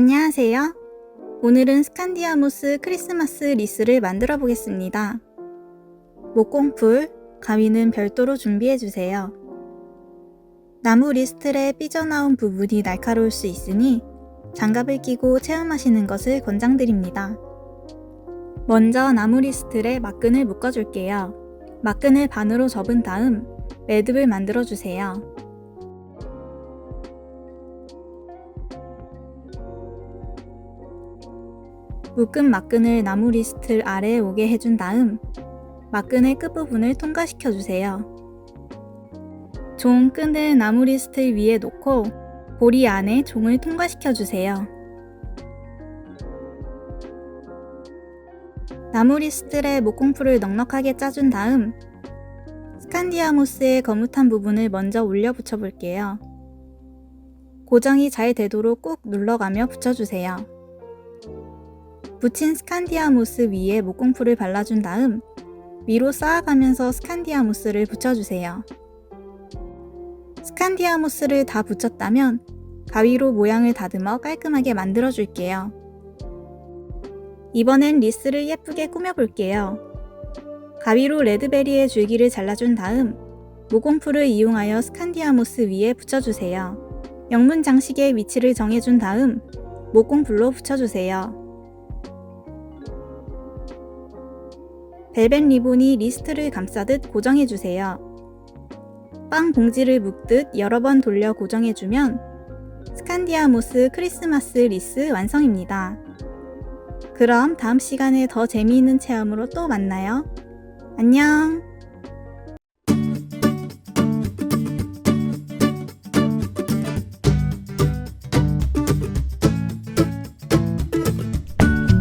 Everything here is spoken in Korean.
안녕하세요. 오늘은 스칸디아모스 크리스마스 리스를 만들어 보겠습니다. 목공풀, 가위는 별도로 준비해 주세요. 나무 리스틀에 삐져나온 부분이 날카로울 수 있으니 장갑을 끼고 체험하시는 것을 권장드립니다. 먼저 나무 리스틀에 막근을 묶어줄게요. 막근을 반으로 접은 다음 매듭을 만들어 주세요. 묶은 막근을 나무 리스틀 아래에 오게 해준 다음 막근의 끝부분을 통과시켜 주세요. 종 끈을 나무 리스틀 위에 놓고 고리 안에 종을 통과시켜 주세요. 나무 리스틀에 목공풀을 넉넉하게 짜준 다음 스칸디아모스의 거뭇한 부분을 먼저 올려 붙여 볼게요. 고정이 잘 되도록 꾹 눌러가며 붙여주세요. 붙인 스칸디아모스 위에 목공풀을 발라준 다음 위로 쌓아가면서 스칸디아모스를 붙여주세요. 스칸디아모스를 다 붙였다면 가위로 모양을 다듬어 깔끔하게 만들어 줄게요. 이번엔 리스를 예쁘게 꾸며볼게요. 가위로 레드베리의 줄기를 잘라준 다음 모공풀을 이용하여 스칸디아모스 위에 붙여주세요. 영문 장식의 위치를 정해준 다음 목공풀로 붙여주세요. 벨벳 리본이 리스트를 감싸듯 고정해주세요. 빵 봉지를 묶듯 여러 번 돌려 고정해주면 스칸디아모스 크리스마스 리스 완성입니다. 그럼 다음 시간에 더 재미있는 체험으로 또 만나요. 안녕!